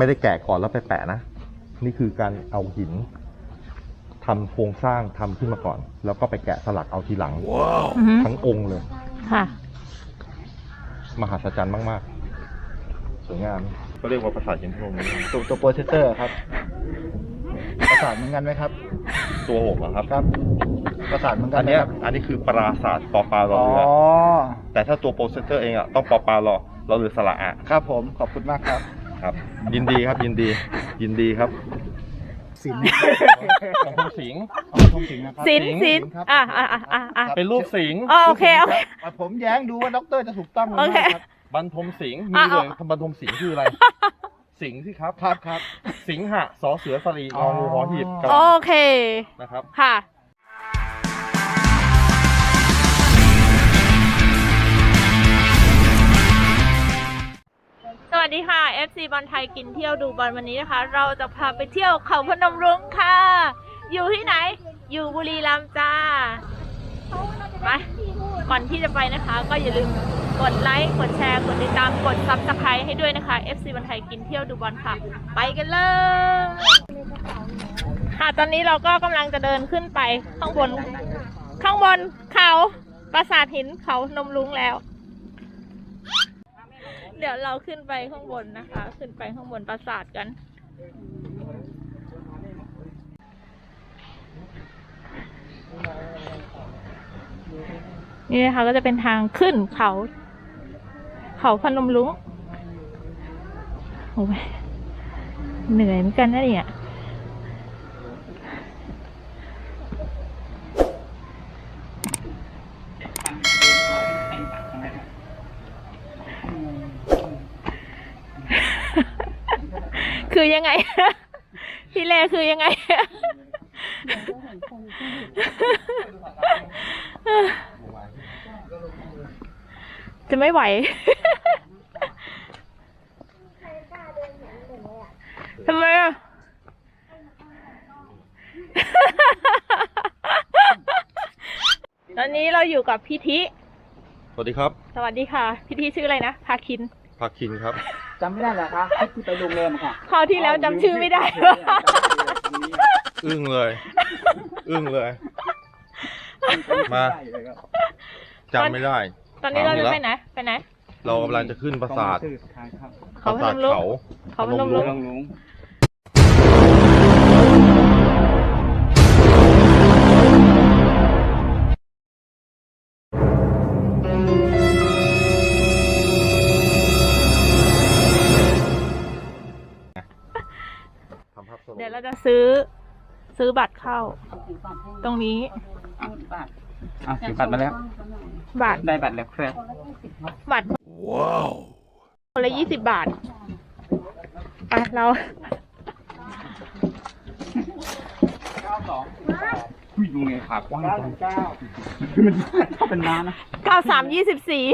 ไม่ได้แกะก่อนแล้วไปแปะนะ นี่คือการเอาหินทำโครงสร้างทำขึ้นมาก่อน แล้วก็ไปแกะสลักเอาทีหลัง อือฮึทั้งองค์เลย ค่ะ มหัศจรรย์มาก ๆ สวยงาม ก็เรียกว่าปราสาทหินพนมตัวตัวโปรเซสเตอร์ครับประสาทเหมือนกันไหมครับ ตัวหกเหรอครับ ครับประสาทเหมือนกัอันนไหมเนี้ยครับอันนี้คือปราศาสตร์ปอปลารอ๋ออเรือแต่ถ้าตัวโปรเซสเตอร์เองอะต้องปอปลารอรอเรือสระอะครับผมขอบคุณมากครับ ครับ ยินดีครับยินดี ยินดีครับ สินของคุณสิงห์ทงสิงห์นะครับสินสิสินนครับอะอะอะอะอะเป็นรูปสิงห์อ๋อโอเคโอเคอะผมแย้งดูว่าด็อกเตอร์จะถูกต้องหรือโอเค ไม่ครับ บรรทมสิงห์มีอะเลยเอาบรรทมสิงห์คืออะไร สิงห์สิครับครับครับ สิงหะสอเสือสรีงองูหอหีบกระโอเคนะครับ ค่ะ FC บอลไทยกินเที่ยวดูบอลวันนี้นะคะ เราจะพาไปเที่ยวเขาพนมรุ้งค่ะ อยู่ที่ไหน อยู่บุรีรัมย์จ้าไปก่อนที่จะไปนะคะ ก็อย่าลืมกดไลค์กดแชร์กดติดตามกดซับสไครต์ให้ด้วยนะคะ FC บอลไทยกินเที่ยวดูบอลค่ะ ไปกันเลยค่ะตอนนี้เราก็กำลังจะเดินขึ้นไปข้างบน ข้างบนเขาปราสาทหินเขานมลุงแล้ว เดี๋ยวเราขึ้นไปข้างบนนะคะ ขึ้นไปข้างบนปราสาทกัน นี่นะคะก็จะเป็นทางขึ้นเขา เขาพนมลุงโอ้ยเหนื่อยเหมือนกันนะเนี่ย คือยังไง พี่เลคือยังไง จะไม่ไหวทำไมอะตอนนี้เราอยู่กับพี่ทิ สวัสดีครับ สวัสดีค่ะ พี่ทิชื่ออะไรนะ พาคินภาคินครับ จำไม่ได้เหรอคะที่ไปโรงแรมค่ะคราวที่แล้วจำชื่อไม่ได้ อึ้งเลย อึ้งเลย มา จำไม่ได้ ตอนนี้เราจะถมไปแล้วไหน ไปไหน เรากำลังจะขึ้นปราสาท เขาปพราสานทมรุ้งเขาเขาพนมรุ้งพนมท ซื้อบัตรเข้า ตรงนี้อะถือบัตรมาแล้ว บัตรได้บัตรแล้วครับบัตรคนละยี่สิบบาทอะเราอุ้ยดูไงขากว้างจังคือมันเข้าเป็นม้านะเก้าสามยี่สิบสี่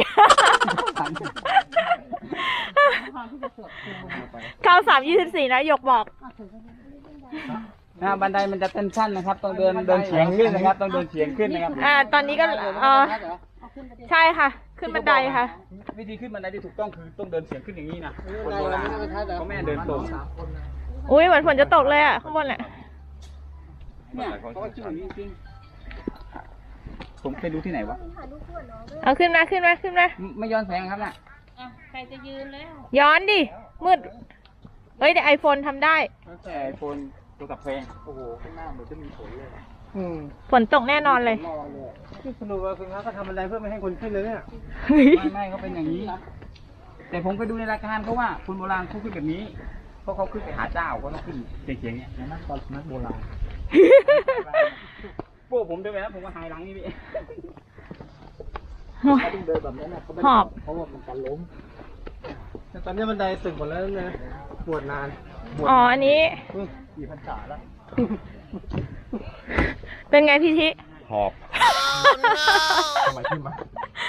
เก้าสามยี่สิบสี่นะหยกบอก นะบันไดมันจะเต้นสั้นนะครับต้องเดินเดินเฉียงขึ้นนะครับต้องเดินเฉียงขึ้นนะครับ อ่า ตอนนี้ก็เออใช่ค่ะ ขึ้นบันไดค่ะ วิธีขึ้นบันไดที่ถูกต้องคือต้องเดินเฉียงขึ้นอย่างนี้นะคนโบราณเพราะแม่เดินตรงอุ้ยเหมือนฝนจะตกเลยอะข้างบนอะเนี่ยเขาก็ขึ้นอย่างนี้จริงๆผมเคยดูที่ไหนวะเอาขึ้นมาขึ้นมาขึ้นมาไม่ไม่ย้อนแสงครับน่ะย้อนดิมืดเฮ้ยแต่ไอโฟนทำได้แต่ไอโฟน ตัวกับแพงโอ้โหข้างหน้าเหมือนจะมีฝนเลยอืมฝนตกแน่นอนเลยที่สนุกว่าคุณเขาก็ทำอะไรเพื่อไม่ให้คนขึ้นเลยเนี่ยเฮ้ยไม่ไม่เขาเป็นอย่างนี้แต่ผมไปดูในรายการเขาว่าคนโบราณเขาขึ้นแบบนี้เพราะเขาขึ้นไปหาเจ้าเขาต้องขึ้นเฉียงๆเนี่ยนักตอนนักโบราณพวกผมเดินไปแล้วผมก็หายหลังนี่พี่เขาต้องเดินแบบนั้นนะเขาไม่หอบ เพราะว่ามันจะล้มแต่ตอนนี้บันไดตึงหมดแล้วนะปวดนาน อ๋อ อันนี้ กี่พันษาแล้วเป็นไงพี่ทิหอบทำไมขึ้นมา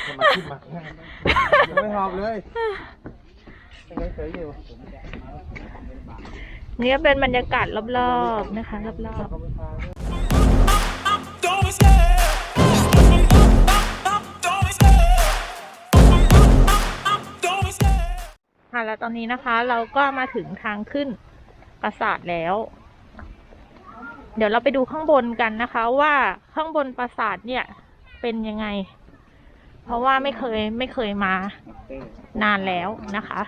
ทำไมขึ้นมายังไม่หอบเลยยังไงเฉยอยู่นี่ก็เป็นบรรยากาศรอบๆนะคะรอบ Don't be scared. Don't be scared. Don't be scared. ๆค่ะแล้วตอนนี้นะคะเราก็มาถึงทางขึ้นปราสาทแล้ว เดี๋ยวเราไปดูข้างบนกันนะคะว่าข้างบนปราสาทเนี่ยเป็นยังไง เพราะว่าไม่เคยไม่เคยมานานแล้วนะคะ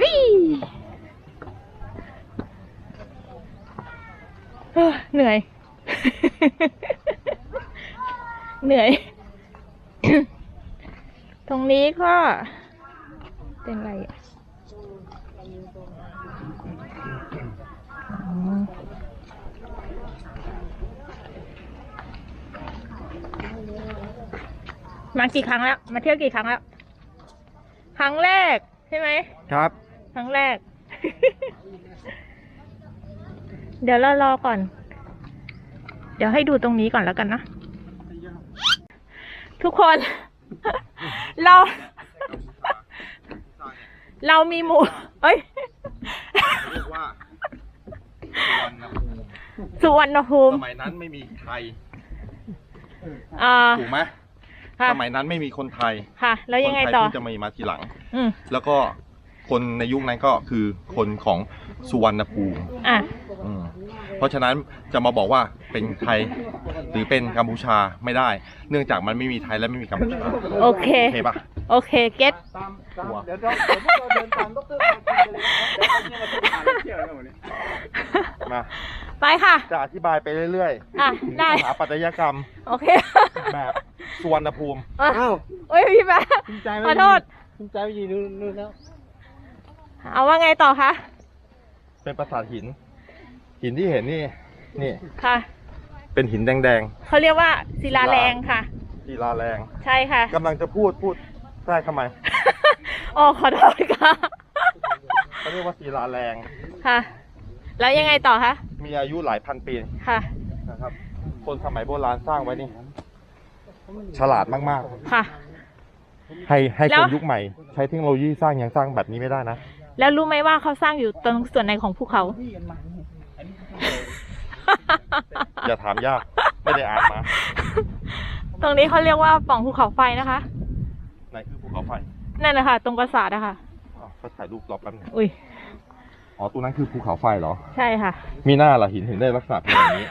วิเฮ้อเหนื่อย เหนื่อย ตรงนี้ก็เป็นอะไรอะ มากี่ครั้งแล้ว มาเที่ยวกี่ครั้งแล้ว ครั้งแรกใช่ไหม ครับ ครั้งแรก เดี๋ยวเรารอก่อน เดี๋ยวให้ดูตรงนี้ก่อนแล้วกันนะ ทุกคน เรา เรามีหมู เอ้ย เรียกว่าสุวรรณภูมิสุวรรณภูมิ สมัยนั้นไม่มีใคร อ่า ถูกไหม ค่ะ สมัยนั้นไม่มีคนไทย ค่ะ แล้วยังไงคนไทยต่อ เพิ่งจะมามาทีหลัง อืมแล้วก็คนในยุคนั้นก็คือคนของสุวรรณภูมิ อะ อืมเพราะฉะนั้นจะมาบอกว่าเป็นไทยหรือเป็นกัมพูชาไม่ได้ เนื่องจากมันไม่มีไทยและไม่มีกัมพูชาโอเค โอเคปะ โอเค เก็ต ตามตามหัวเดี๋ยวเราเดี๋ยวพวกเราเดินตามดรพาคินไปเลยนะครับเดี๋ยวตอนนี้มาเที่ยวกันวันนี้มาไปค่ะ จะอธิบายไปเรื่อยอะๆได้ สถาปัตยกรรมโอเคแบบสุวรรณภูมิ อะอ้าวโอ้ยพี่แป๊ะภูมิใจไหมขอโทษ ภูมิใจไปยืนนู่นแล้วเอาว่าไงต่อคะ เป็นปราสาทหิน หินที่เห็นนี่นี่ค่ะเป็นหินแดงเขาเรียกว่าศิลาแรงค่ะ ๆศิลาแรงใช่ค่ะ กำลังจะพูดพูดได้ทำไมอ๋อขอโทษค่ะ เขาเรียกว่าศิลาแรง ค่ะ แล้วยังไงต่อคะมีอายุหลายพันปีค่ะ นะครับ คนสมัยโบราณสร้างไว้นี่ ฉลาดมากค่ะ ๆ ให้ให้แล้ควนยุคใหม่ ใช้เทคโนโลยีสร้างยังสร้างแบบนี้ไม่ได้นะ แล้วรู้ไหมว่าเขาสร้างอยู่ตรงส่วนไหนของภูเขา อย่าถามยาก ไม่ได้อ่านมา ตรงนี้เขาเรียกว่าปล่องภูเขาไฟนะคะ ไหนคือภูเขาไฟ นั่นนะคะตรงปราสาทอะค่ะอ้าวก็ถ่ายรูปรอบแป๊บนึงอุ้ยอ๋อตรงนั้นคือภูเขาไฟเหรอ ใช่ค่ะ มีหน้าละหินถึงได้ลักษณะเป็นอย่างนี้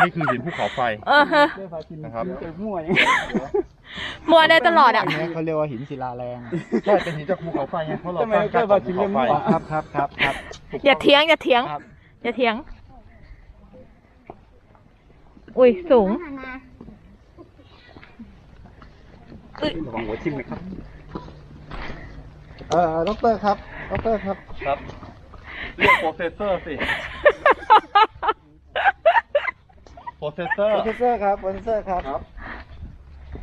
นี่คือหินภูเขาไฟ เออฮะเดินพาคินนะครับไปมั่วอย่างนี้มัวได้ตลอดอะนนี้เขาเรียกว่าหินศิลาแรงใช่เป็นหินจากภูเขาไฟไงเพราะเราทำไมสร้างเดิจากนพาคิภูนเขาเรียกไฟมั่วครับครับครับครับอย่าเถียงอย่าเถียงครับอย่าเถียง อุ้ยสูงระวังหัวทิ่มนะครับ เอ่อดรครับดรครับ ครับ เรียกโปรเซสเซอร์สิ โปรเซสเซอร์โปรเฟสเซอร์ครับ โปรเฟสเซอร์ครับ ครับ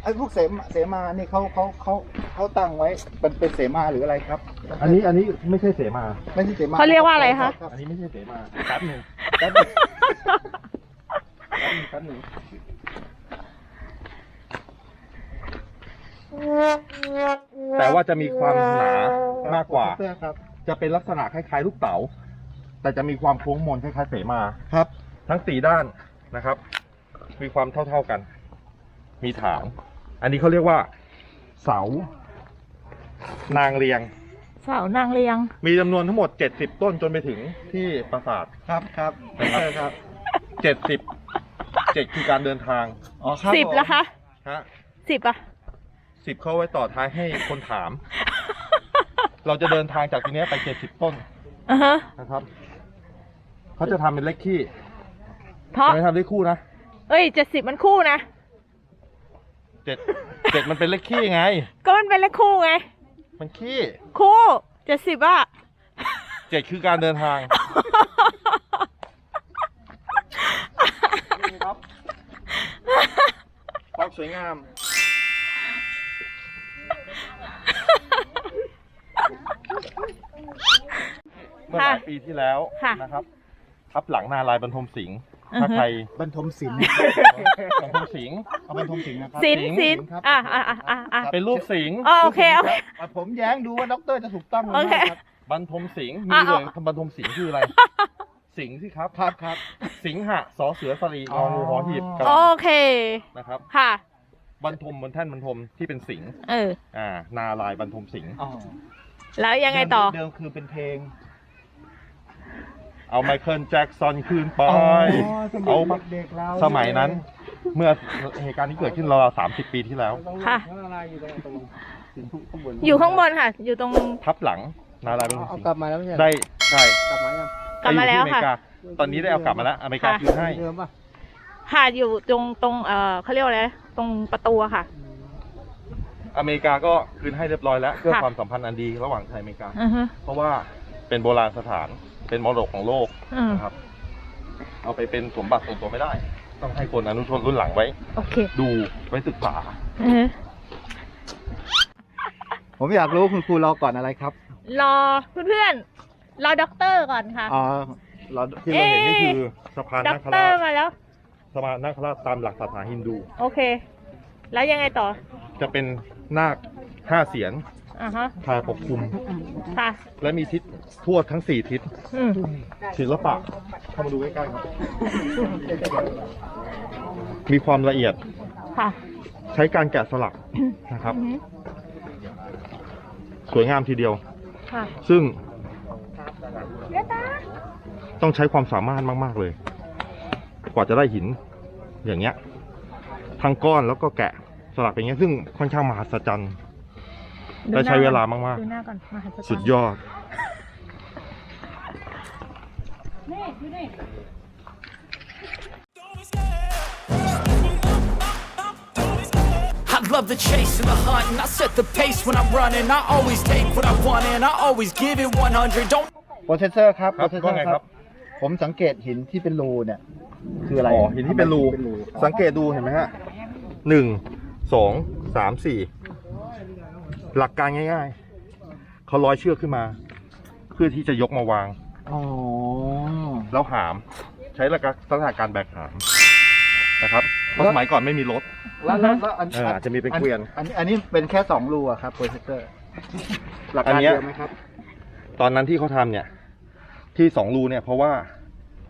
ไอ้พวกเสมาเสมานี่เขาเขาเขาเขาตั้งไว้เป็นเป็นเสมาหรืออะไรครับ อันนี้อันนี้ไม่ใช่เสมา ไม่ใช่เสมาเขาเรียกว่าอะไรคะรับอันนี้ไม่ใช่เสมาแป๊บหนึ่งแป๊บนึงแป๊บหนึ่ง แป๊บหนึ่งแต่ว่าจะมีความหนามากกว่าโปรเฟสเซอร์ครับจะเป็นลักษณะคล้ายๆลูกเต๋าแต่จะมีความโค้งมนคล้ายๆเสมา ครับ ทั้งสี่ด้านนะครับ มีความเท่าๆกัน มีฐาน อันนี้เขาเรียกว่า เสา นางเรียง เสานางเรียง มีจำนวนทั้งหมด 70 ต้นจนไปถึงที่ปราสาทครับครับ นะครับใช่ครับ 70 7คือการเดินทางอ๋อครับสิบผมแล้วคะฮะสิบอะสิบเข้าไว้ต่อท้ายให้คนถาม เราจะเดินทางจากตรงนี้ไป70ต้นอือฮะนะครับเขาจะทำเป็นเลขขี้เพราะจะไม่ทำเลขคู่นะเอ้ยเจ็ดสิบมันคู่นะ เจ็ดเจ็ดมันเป็นเลขขี้ไง ก็มันเป็นเลขคู่ไง มันขี้คู่เจ็ดสิบอะ เจ็ดคือการเดินทาง นี่ครับความสวยงาม เมื่อหลายปีที่แล้วค่ะ นะครับ ทับหลังนาลายบรรทมสิงห์อือฮึถ้าใครบรรทมศิลป์บรรทมสิงห์เอาบรรทมศิลป์นะครับสินสิงสินครับอะอะอะอะอะ เป็นรูปสิงห์อ๋อโอเคโอเค อะผมแย้งดูว่าด็อกเตอร์จะถูกต้องหรือโอเคไม่ครับ บรรทมสิงห์มีอะ เลยเอาบรรทมสิงห์คืออะไร สิงห์สิครับ ครับครับ สิงหะสอเสือสรีงอ๋อองูหอหีบกระโอเคนะครับค่ะบบรรทมบนแท่นบรรทมที่เป็นสิงห์เออ อ่า นาลายบรรทมสิงห์อ๋อแล้วยังไงต่อ เดิมคือเป็นเพลงเอาไมเคิลแจ็คสันคืนไปเอา เด็กๆเราสมัยนั้น เมื่อเหตุการณ์ที่เกิดขึ้นราวๆสามสิบปีที่แล้ว ค่ะอะไรอยู่ตรงข้างบนอยู่ข้างบนค่ะ อยู่ตรงทับหลัง นาลายบรรทมเอาสิงกลับห์มาแล้วไม่ใช่ได้ใช่กลับมายังกลับมาแล้วไปอยู่ที่อเมค่ะริกาตอนนี้ได้เอากลับมาแล้วอเมริกาค่ะ คืนให้ เดิมป่ะค่ะอยู่ตรงตรงเอ่อเขาเรียกว่าอะไรนะตรงประตูอะค่ะอเมริกาก็คืนให้เรียบร้อยแล้วเพื่อค่ะ ความสัมพันธ์อันดีระหว่างไทยอเมริกา อือฮึเพราะว่าเป็นโบราณสถานเป็นมรดกของโลกอืมนะครับ เอาไปเป็นสมบัติส่วนตัวไม่ได้ ต้องให้คนอนุชนรุ่นหลังไว้ โอเคดูไว้ศึกษา อือฮึผมอยากรู้คุณครูรอก่อนอะไรครับ รอเพื่อนๆรอด็อกเตอร์ก่อนค่ะอ๋อเราที่เราเห็นนี่คือสะพานด็อนากคเตอราร์ชมาแล้ว สะพานนาคราชตามหลักศาสนาฮินดู โอเค แล้วยังไงต่อจะเป็นนาคห้าเสียนอ่าฮะพาปกคลุม ค่ะ และมีทิศทั่วทั้งสี่ทิศอืมศิลปะเข้ามาดูใกล้ๆครับ มีความละเอียดค่ะใช้การแกะสลักนะครับ อือฮึสวยงามทีเดียว ค่ะซึ่งต้องใช้ความสามารถมาก ๆ เลย กว่าจะได้หิน อย่างเงี้ย ทั้งก้อนแล้วก็แกะสลักอย่างเงี้ย ซึ่งค่อนข้างมหัศจรรย์และใช้เวลามากๆดูหน้าก่อนมหัศจรรย์สุดยอด I love the chase and the hunt, and I set the pace when I'm running. I always take what I want, and I always give it 100. Don't โปรเฟสเซอร์ครับครับโปรเฟสเซอว่าไงร์คครัรับ บ ผมสังเกตหินที่เป็นรูเนี่ย คืออะไรอ๋อหินที่เป็นรูทำไมถึงเป็นรูครับสังเกตดูเห็นไหมฮะหนึ่งสองสามสี่หลักการง่าย ๆเขาร้อยเชือกขึ้นมา เพื่อที่จะยกมาวาง อ๋อแล้วหาม ใช้หลักการลักษณะการแบกหามนะครับ เพราะสมัยก่อนไม่มีรถ แล้วแล้วแล้วอันเอออาจจะมีเป็นเกวียน อันนี้อันนี้เป็นแค่สองรูอะครับโปรเฟสเซอร์หลักอันการเนี้ย เดียวไหมครับ ตอนนั้นที่เขาทำเนี่ย ที่สองรูเนี่ยเพราะว่า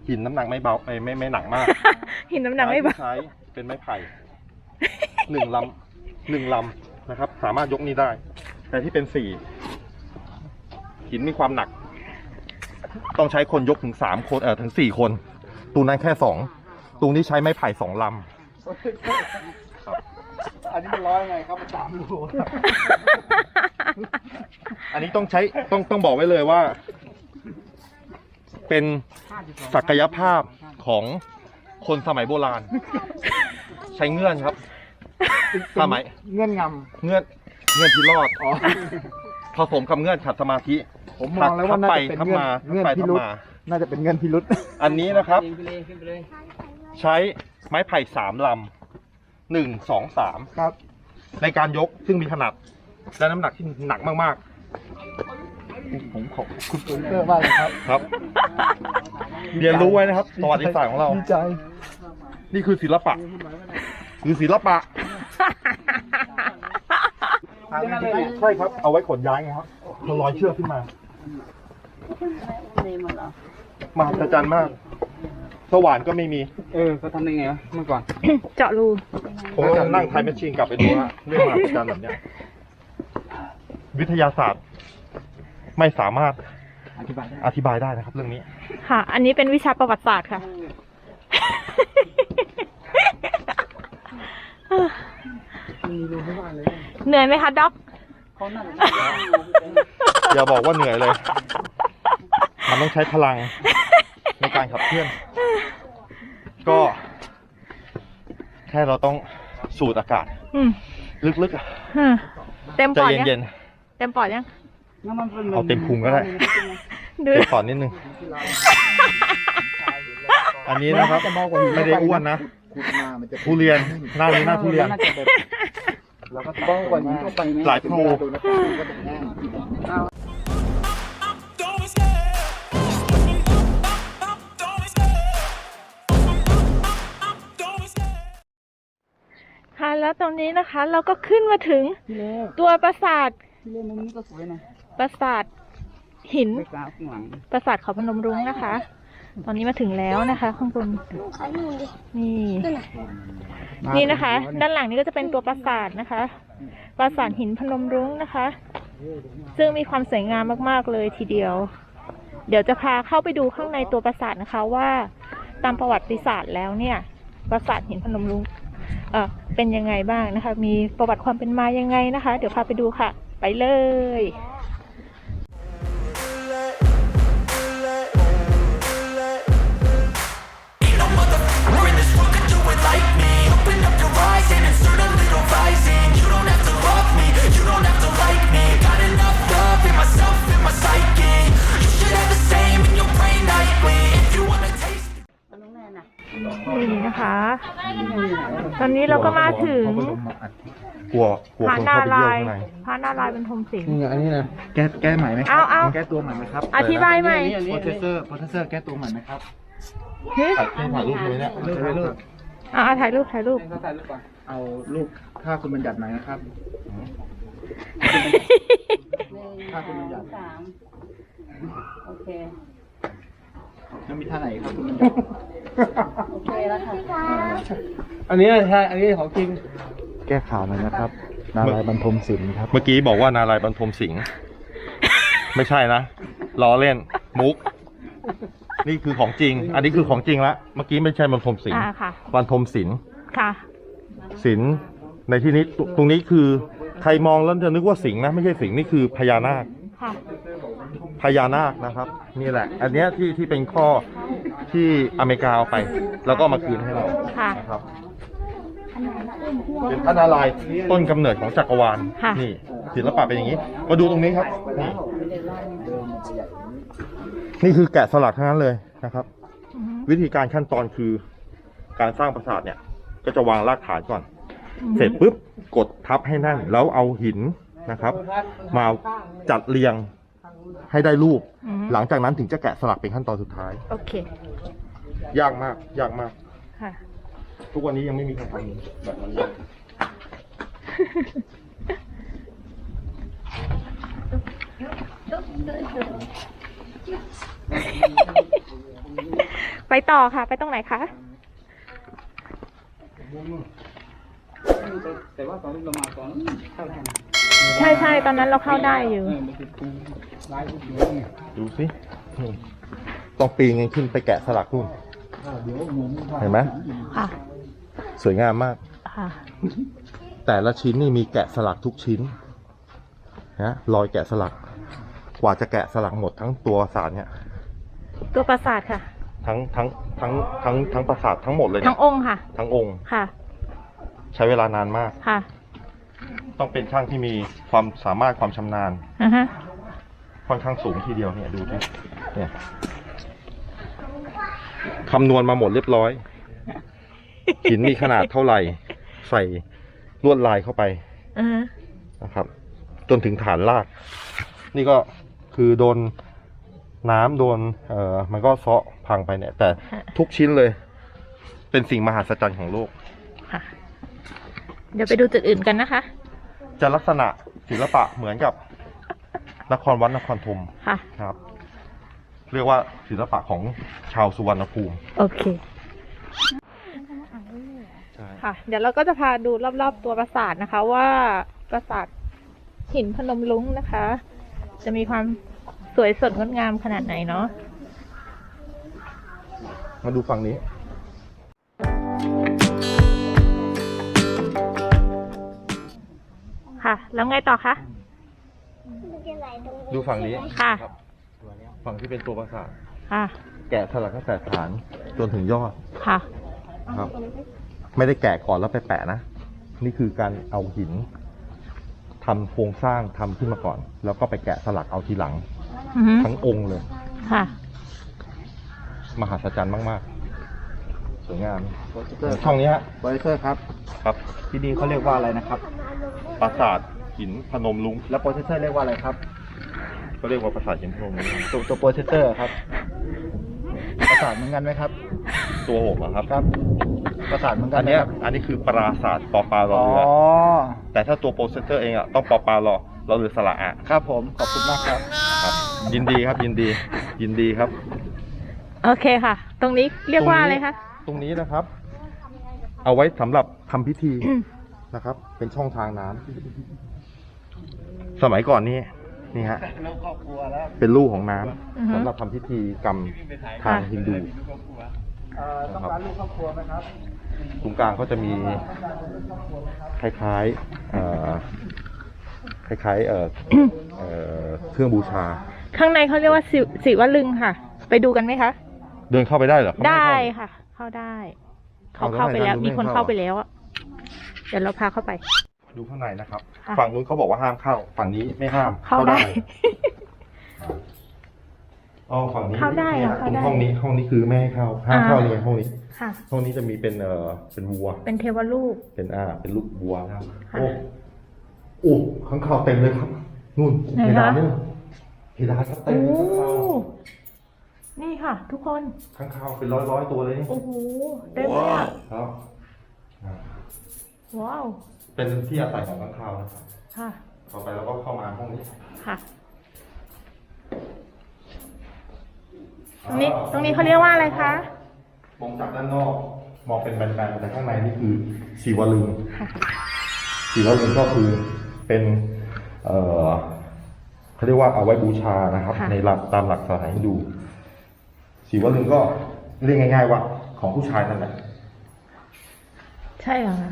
หินน้ำหนักไม่เบาไม่ไม่ไม่หนักมากหินน้ำหนักไม่เบาที่ใช้เป็นไม้ไผ่หนึ่งลำหนึ่งลำนะครับ สามารถยกนี้ได้ แต่ที่เป็นสี่หินมีความหนัก ต้องใช้คนยกถึงสามคนเออถึงสี่คน ตูนั้นแค่สองตูนี้ใช้ไม้ไผ่สองล อันนี้มันร้อยไงครับมันสามรูครับำอันนี้ต้องใช้ต้องต้องบอกไว้เลยว่า เป็นศักยภาพของคนสมัยโบราณ ใช้เงื่อนครับสมัยเงื่อนงเงื่อนเงื่อนที่รอดำอ๋อผสมกับเงื่อนขัดสมาธิผมมองแล้วว่าน่าจะเป็นทับเงื่อนมาเงื่อนทับไปพิทับรุษมาน่าจะเป็นเงื่อนพิรุษอันนี้นะครับขึ้นไปเลยขึ้นไปเลยใช้ ไม้ไผ่สามลำหนึ่งสองสามครับ ในการยกซึ่งมีขนาดและน้ำหนักที่หนักมากผมขอบคุณโปรเฟสเซอร์มากเลยครับๆครับ เรียนรู้ไว้นะครับประวัติศาสตร์ของเรา ดีใจ นี่คือศิลปะ คือศิลปะใช่ครับ เอาไว้ขนย้ายไงครับเราลอยเชือกขึ้นมามหัศจรรย์มาก สว่านก็ไม่มี เออเขาทำได้ไงวะเมื่อก่อน เจาะรูผมก็นั่งไทม์แมชชีนกลับไปดูฮะเรื่องมหัศจรรย์แบบเนี้ย วิทยาศาสตร์ ไม่สามารถอธิบายได้อธิบายได้นะครับ เรื่องนี้ ค่ะ อันนี้เป็นวิชาประวัติศาสตร์ค่ะเหนื่อยไหมคะด็อก เขานั่งอย่าบอกว่าเหนื่อยเลย มันต้องใช้พลัง ในการขับเคลื่อน ก็แค่เราต้องสูดอากาศ อืมลึกๆอะอืมเต็มใจปอดยังเย็นเต็มปอดยัง ๆ เอาเต็มพุงก็ได้ดูเดี๋ยวก่อนนิดนึง อันนี้นะครับจะมองกว่าหินไม่ได้อ้วนนะขุดมามันจะทุเรียนหน้านี้หน้าทุเรียน แล้วก็มองกว่าหินเข้าไปไหมหลายพลูตั แล้วตรงนี้นะคะ เราก็ขึ้นมาถึงพี่เล่ตัวปราสาทพี่เล่มุมนี้ก็สวยนะปราสาทหินไม่กล้าข้างหลังปราสาทเขาพนมรุ้งนะคะ ตอนนี้มาถึงแล้วนะคะ ข้างบนนี่นี่นะคะ ด้านหลังนี้ก็จะเป็นตัวปราสาทนะคะ ปราสาทหินพนมรุ้งนะคะ ซึ่งมีความสวยงามมาก ๆ เลยทีเดียว เดี๋ยวจะพาเข้าไปดูข้างในตัวปราสาทนะคะว่า ตามประวัติศาสตร์แล้วเนี่ย ปราสาทหินพนมรุ้ง เออเป็นยังไงบ้างนะคะ มีประวัติความเป็นมายังไงนะคะ เดี๋ยวพาไปดูค่ะ ไปเลย นี่นะคะ ตอนนี้เราก็มาถึงกลัวกลัวพระคนนาเข้าไปเยี่ยวรายข้างในณ์พระนารายณ์บรรทมสิงห์ นี่ไงอันนี้นะแก้แก้ใหม่ไหมครัเอาเอา แก้ตัวใหม่ไหมครับอธิบายใหม่โปรเซสเซอร์โปรเซสเซอร์แก้ตัวใหม่ไหมครับหึถ่ายถ่ายรูปใช่ไหมเนี่ยรูปถ่ายรูปเอาเอาถ่ายรูปถ่ายรูปเขาถ่ายรูปก่อนเอารูปค่าคุณบัญญัติไหนนะครับค่าคุณบัญญัติสามโอเค แล้วมีท่าไหนครับคุณบัญญัติโอเคแล้วค่ะอันนี้ใช่ อันนี้ของจริง แก้ข่าวหน่อยนะครับ นารายณ์บรรทมศิลป์ครับ เมื่อกี้บอกว่านารายณ์บรรทมสิงห์ ไม่ใช่นะล้อเล่น มุก นี่คือของจริง อันนี้คือของจริงละ เมื่อกี้ไม่ใช่บรรทมสิงห์อ่าค่ะ บรรทมศิลป์ค่ะ ศิลป์ในที่นี้ตรงตรงนี้คือใครมองแล้วจะนึกว่าสิงห์นะ ไม่ใช่สิงห์นี่คือพญานาค ค่ะ พญานาคนะครับ นี่แหละ อันเนี้ยที่ที่เป็นข้อที่อเมริกาเอาไป แล้วก็เอามาคืนให้เราค่ะนะครับเป็นพระนารายณ์ต้นกำเนิดของจักรวาลค่ะ นี่ศิลปะเป็นอย่างนี้ มาดูตรงนี้ครับ นี่นี่คือแกะสลักทั้งนั้นเลยนะครับ อือฮึวิธีการขั้นตอนคือการสร้างปราสาทเนี่ย ก็จะวางรากฐานก่อนเสร็จปุ๊บกดทับให้แน่นแล้วเอาหินนะครับ มาจัดเรียง ให้ได้รูป อือฮึหลังจากนั้นถึงจะแกะสลักเป็นขั้นตอนสุดท้าย โอเค ยากมาก ยากมาก ค่ะ ทุกวันนี้ยังไม่มีใครทำแบบนั้นเลยไปต่อค่ะ ไปตรงไหนคะ แต่ว่าตอนนี้เรามาตอนเข้าได้นะ ใช่ใช่ตอนนั้นเราเข้าได้อยู่เออมันจะปูลายรูปเดียวเนี่ยดูสินี่ต้องปีนกันขึ้นไปแกะสลักนู่นเห็นไหมค่ะ สวยงามมาก ค่ะ แต่ละชิ้นนี่มีแกะสลักทุกชิ้นนะรอยแกะสลัก กว่าจะแกะสลักหมดทั้งตัวสารเนี่ย ตัวปราสาทค่ะ ทั้งทั้งทั้งทั้งทั้งปราสาททั้งหมดเลยทั้เนี่งยองค์ค่ะ ทั้งองค์ ค่ะ ใช้เวลานานมาก ค่ะ ต้องเป็นช่างที่มีความสามารถความชำนาญอือฮะค่อนข้างสูงทีเดียวเนี่ยดูสิเนี่ยคำนวณมาหมดเรียบร้อย หินมีขนาดเท่าไหร่ ใส่ลวดลายเข้าไปอือฮะนะครับ จนถึงฐานราก นี่ก็คือโดนน้ำโดนเอ่อมันก็เซาะพังไปเนี่ย แต่ทุกชิ้นเลย เป็นสิ่งมหัศจรรย์ของโลก ค่ะ เดี๋ยวไปดูจุดอื่นกันนะคะ จะลักษณะศิลปะเหมือนกับนครวัดนครธมค่ะ ครับ เรียกว่าศิลปะของชาวสุวรรณภูมิ โอเค ใช่ ค่ะ เดี๋ยวเราก็จะพาดูรอบๆตัวปราสาทนะคะ ว่าปราสาทหินพนมรุ้งนะคะ จะมีความสวยสดงดงามขนาดไหนเนาะ มาดูฝั่งนี้ ค่ะ แล้วไงต่อคะดูฝั่งนี้ค่ะ รับฝั่งที่เป็นตัวปราสาทค่ะแกะสลักตั้งแต่ฐานจนถึงยอด ค่ะ ครับ ไม่ได้แกะก่อนแล้วไปแปะนะ นี่คือการเอาหินทำโครงสร้างทำขึ้นมาก่อน แล้วก็ไปแกะสลักเอาทีหลัง อือฮึทั้งองค์เลย ค่ะ มหัศจรรย์มากๆ สวยงามโปรเซสเซอร์ช่องนี้ฮะโปรเซสเซอร์ครับครับ ที่นี่เขาเรียกว่าอะไรนะครับปราสาทหินพนมลุงแล้วโปรเซสเซอร์เรียกว่าอะไรครับก็เรียกว่าปราสาทหินพนมลุงตัวตัวโปรเซสเซอร์ครับประสาทเหมือนกันไหมครับ ตัวหกเหรอครับครับประสาทเหมือนกัอันนไหมเนี้ยครับอันนี้คือปราสาทปอปลารออ๋อเรือแต่ถ้าตัวโปรเซสเตอร์เองอะต้องปอปลารอรอเรือสระอะครับผมขอบคุณมากครับครับ ยินดีครับยินดี ยินดีครับ โอเคค่ะ ตรงนี้เรียกว่าอะไรคะ ตรงนี้นะครับ เอาไว้สำหรับทำพิธีนะครับ เป็นช่องทางน้ำสมัยก่อนนี่นี่ฮะเป็นลูกของน้อือฮึำสำหรับทำพิธีกรรมทางฮินดูเอ่อต้องการลูกครอบครัวไหมครับตรงกลางก็จะมีคล้ายๆเอ่อคล้ายๆเอ่อเอ่อเครื่องบูชา ข้างในเขาเรียกว่าสิสิวลึงค่ะ ไปดูกันไหมคะ เดินเข้าไปได้เหรอเขาม่ได้เข้าค่ะ เข้าได้ เขาเอาแล้วเข้าไปแล้วทำไมมีคนไม่เข้าเข้าไปแล้วอะเดี๋ยวเราพาเข้าไป ดูข้างในนะครับ ค่ะ ฝั่งนู้นเขาบอกว่าห้ามเข้า ฝั่งนี้ไม่ห้ามเข้าได้ อ๋อฝั่งนี้เข้าได้นี่ยเหรอตเข้ารงได้ห้องนี้ห้องนี้คือไม่ให้เข้าห้ามอ่าเข้าเลยห้องนี้ ค่ะ ห้องนี้จะมีเป็นเอ่อเป็นวัว เป็นเทวรูป เป็นอ่า เป็นลูกวัวนะครับค่ะโอ้โอ้ข้างข่าวเต็มเลยครับนู่นไหนเพดานคะนู่นเพดานก็เต็โอ้มเลยข้างข่าว นี่ค่ะ ทุกคนข้างข่าวเป็นร้อยร้อยๆตัวเลยนี่โอ้โหเต็มเลยอะครับอ่าว้าวเป็นที่อาศัยของข้างข่าวนะครับ ค่ะต่อไปเราก็เข้ามาห้องนี้ค่ะ ตรงนี้ตรงนี้เขาเรียกว่าอะไรคะ มองจากด้านนอกมองเป็นแบนๆแต่ข้างในนี่คือสีวลึง ค่ะสีวลึงก็คือเป็น เอ่อเขาเรียกว่าเอาไว้บูชานะครับ ค่ะในหลักตามหลักศาสนาฮินดู สีวลึงก็เรียกง่าย ๆ ว่า ของผู้ชายนั่นแหละใช่เหรอคะ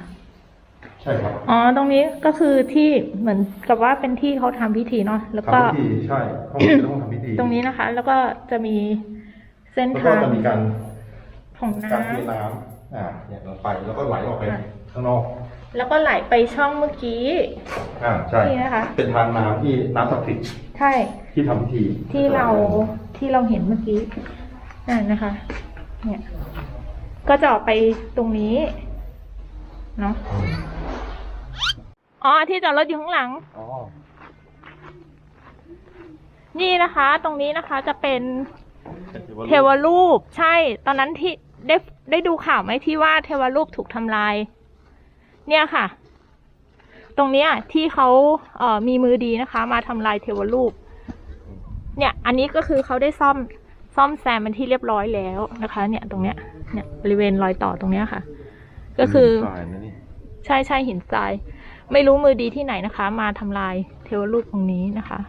ใช่ครับอ๋อ ตรงนี้ก็คือที่เหมือนกับว่าเป็นที่เขาทำพิธีเนาะแล้วก็ ทำพิธีใช่ห้องนี้เป็นห้องทำพิธีตรงนี้นะคะ แล้วก็จะมีเส้นแล้วก็ทางจะมีการของน้การเทน้ำอ่าเนี่ยลงไปแล้วก็ไหลออกไปข้างนอกำแล้วก็ไหลไปช่องเมื่อกี้ อ่าใช่ นี่นะคะ เป็นทางน้ำที่น้ำศักดิ์สิทธิ์ใช่ที่ทำพิธีที่เราที่เราเห็นเมื่อกี้ นั่นนะคะ เนี่ย ก็จะออกไปตรงนี้ เนาะ อ๋อ ที่จอดรถอยู่ข้างหลัง อ๋อ นี่นะคะ ตรงนี้นะคะจะเป็นเป็นเทวรูป ใช่ ตอนนั้นที่ได้ได้ดูข่าวไหมที่ว่าเทวรูปถูกทำลาย เนี่ยค่ะ ตรงเนี้ยที่เขาเอ่อมีมือดีนะคะ มาทำลายเทวรูป เนี่ย อันนี้ก็คือเขาได้ซ่อม ซ่อมแซมเป็นที่เรียบร้อยแล้วนะคะ เนี่ยตรงเนี้ยเนี่ยบริเวณรอยต่อตรงเนี้ยค่ะ ก็คือสายนะนี่ใช่ใช่หินทราย ไม่รู้มือดีที่ไหนนะคะ มาทำลายเทวรูปตรงนี้นะคะ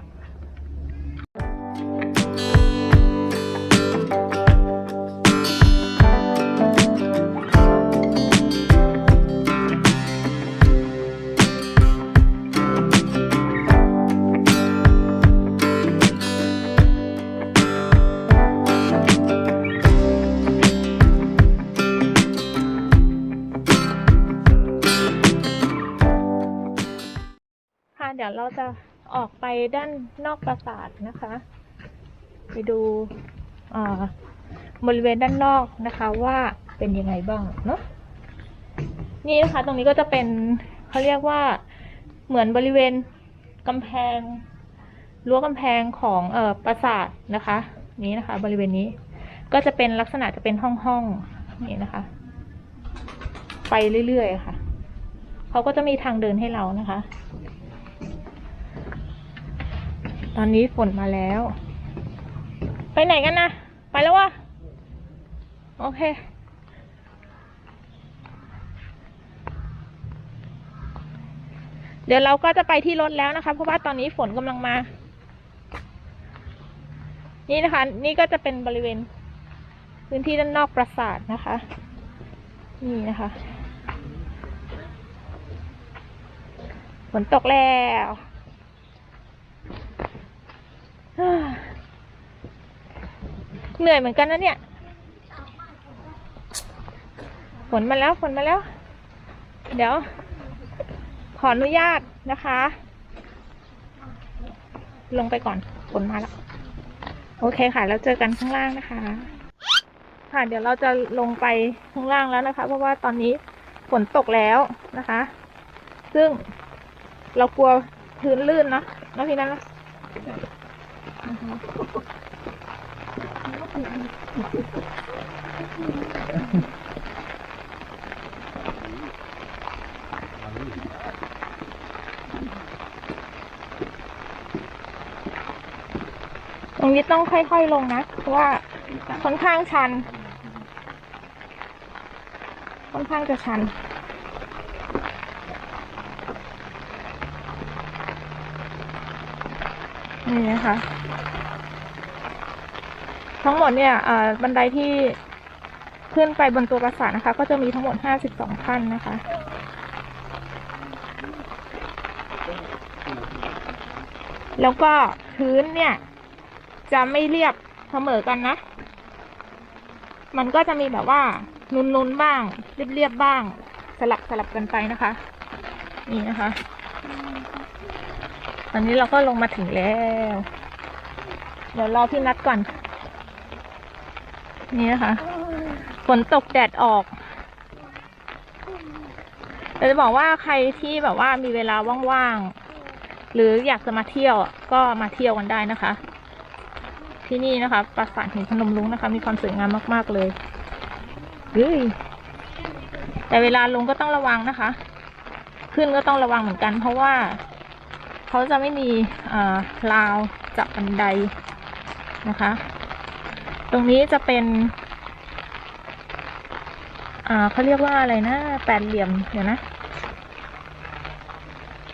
เราจะออกไปด้านนอกปราสาทนะคะ ไปดูบริเวณด้านนอกนะคะว่าเป็นยังไงบ้างเนาะนี่นะคะ ตรงนี้ก็จะเป็นเขาเรียกว่าเหมือนบริเวณกำแพงรั้วกำแพงของเอ่อปราสาทนะคะ นี้นะคะ บริเวณนี้ก็จะเป็นลักษณะจะเป็นห้องห้องนี่นะคะ ไปเรื่อยๆค่ะเขาก็จะมีทางเดินให้เรานะคะ ตอนนี้ฝนมาแล้ว ไปไหนกันนะ ไปแล้ววะโอเค เดี๋ยวเราก็จะไปที่รถแล้วนะคะ เพราะว่าตอนนี้ฝนกำลังมา นี่นะคะ นี่ก็จะเป็นบริเวณ พื้นที่ด้านนอกปราสาทนะคะ นี่นะคะ ฝนตกแล้ว เหนื่อยเหมือนกันนะเนี่ย ฝนมาแล้วฝนมาแล้ว เดี๋ยว ขออนุญาตนะคะ ลงไปก่อนฝนมาแล้ว โอเคค่ะ แล้วเจอกันข้างล่างนะคะ ค่ะ เดี๋ยวเราจะลงไปข้างล่างแล้วนะคะ เพราะว่าตอนนี้ฝนตกแล้วนะคะ ซึ่งเรากลัวพื้นลื่นเนอะเนอะพี่นัทเนนะ ตรงนี้ต้องค่อยๆลงนะ เพราะว่าค่อนข้างชัน ค่อนข้างจะชันนี่นะคะ ทั้งหมดเนี่ยบันไดที่ขึ้นไปบนตัวปราสาทนะคะ ก็จะมีทั้งหมด 52 ขั้นนะคะ แล้วก็พื้นเนี่ย จะไม่เรียบเสมอกันนะ มันก็จะมีแบบว่า นุนๆบ้าง เรียบๆบ้าง สลับสลับกันไปนะคะ นี่นะคะตอนนี้เราก็ลงมาถึงแล้ว เดี๋ยวรอพี่นัดก่อน นี่นะคะฝนตกแดดออกแต่จะบอกว่าใครที่แบบว่ามีเวลาว่างๆ หรืออยากจะมาเที่ยวก็มาเที่ยวกันได้นะคะ ที่นี่นะคะปราสาทหินพนมรุ้งนะคะ มีความสวยงามมากๆเลยเฮ้ยแต่เวลาลงก็ต้องระวังนะคะ ขึ้นก็ต้องระวังเหมือนกัน เพราะว่าเขาจะไม่มีราวจับบันไดนะคะ ตรงนี้จะเป็นอ่าเขาเรียกว่าอะไรนะแปดเหลี่ยมเดี๋ยวนะ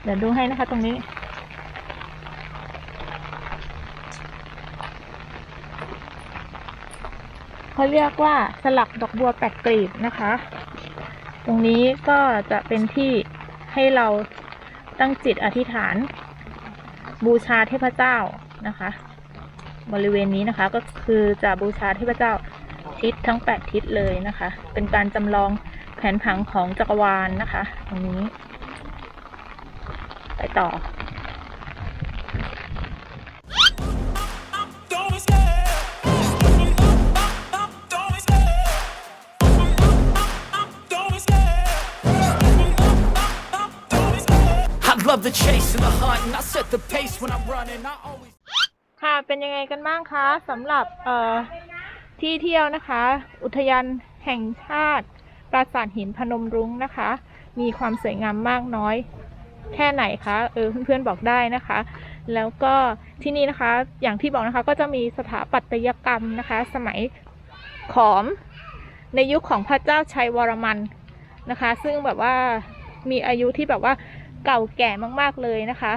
เดี๋ยวดูให้นะคะ ตรงนี้ เขาเรียกว่าสลักดอกบัวแปดกลีบนะคะ ตรงนี้ก็จะเป็นที่ให้เราตั้งจิตอธิษฐาน บูชาเทพเจ้านะคะ บริเวณนี้นะคะ ก็ คือจะบูชาเทพเจ้าทิศทั้งแปดทิศเลยนะคะ เป็นการจำลองแผนผังของจักรวาลนะคะ ตรงนี้ ไปต่อ ค่ะ เป็นยังไงกันบ้างคะสำหรับเอ่อที่เที่ยวนะคะ อุทยานแห่งชาติ ปราสาทหินพนมรุ้งนะคะ มีความสวยงามมากน้อย แค่ไหนคะเออเพื่อนๆบอกได้นะคะ แล้วก็ที่นี่นะคะ อย่างที่บอกนะคะก็จะมีสถาปัตยกรรมนะคะ สมัยขอมในยุคของพระเจ้าชัยวรมันนะคะ ซึ่งแบบว่ามีอายุที่แบบว่าเก่าแก่มากๆเลยนะคะ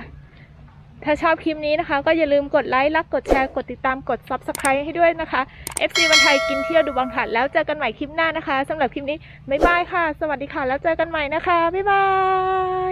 ถ้าชอบคลิปนี้นะคะ ก็อย่าลืมกดไลค์รักกดแชร์กดติดตามกด Subscribe ให้ด้วยนะคะ FC วันไทยกินเที่ยวดูบางถัดแล้วเจอกันใหม่คลิปหน้านะคะสำหรับคลิปนี้บ๊ายบายค่ะ สวัสดีค่ะ แล้วเจอกันใหม่นะคะ บ๊ายบาย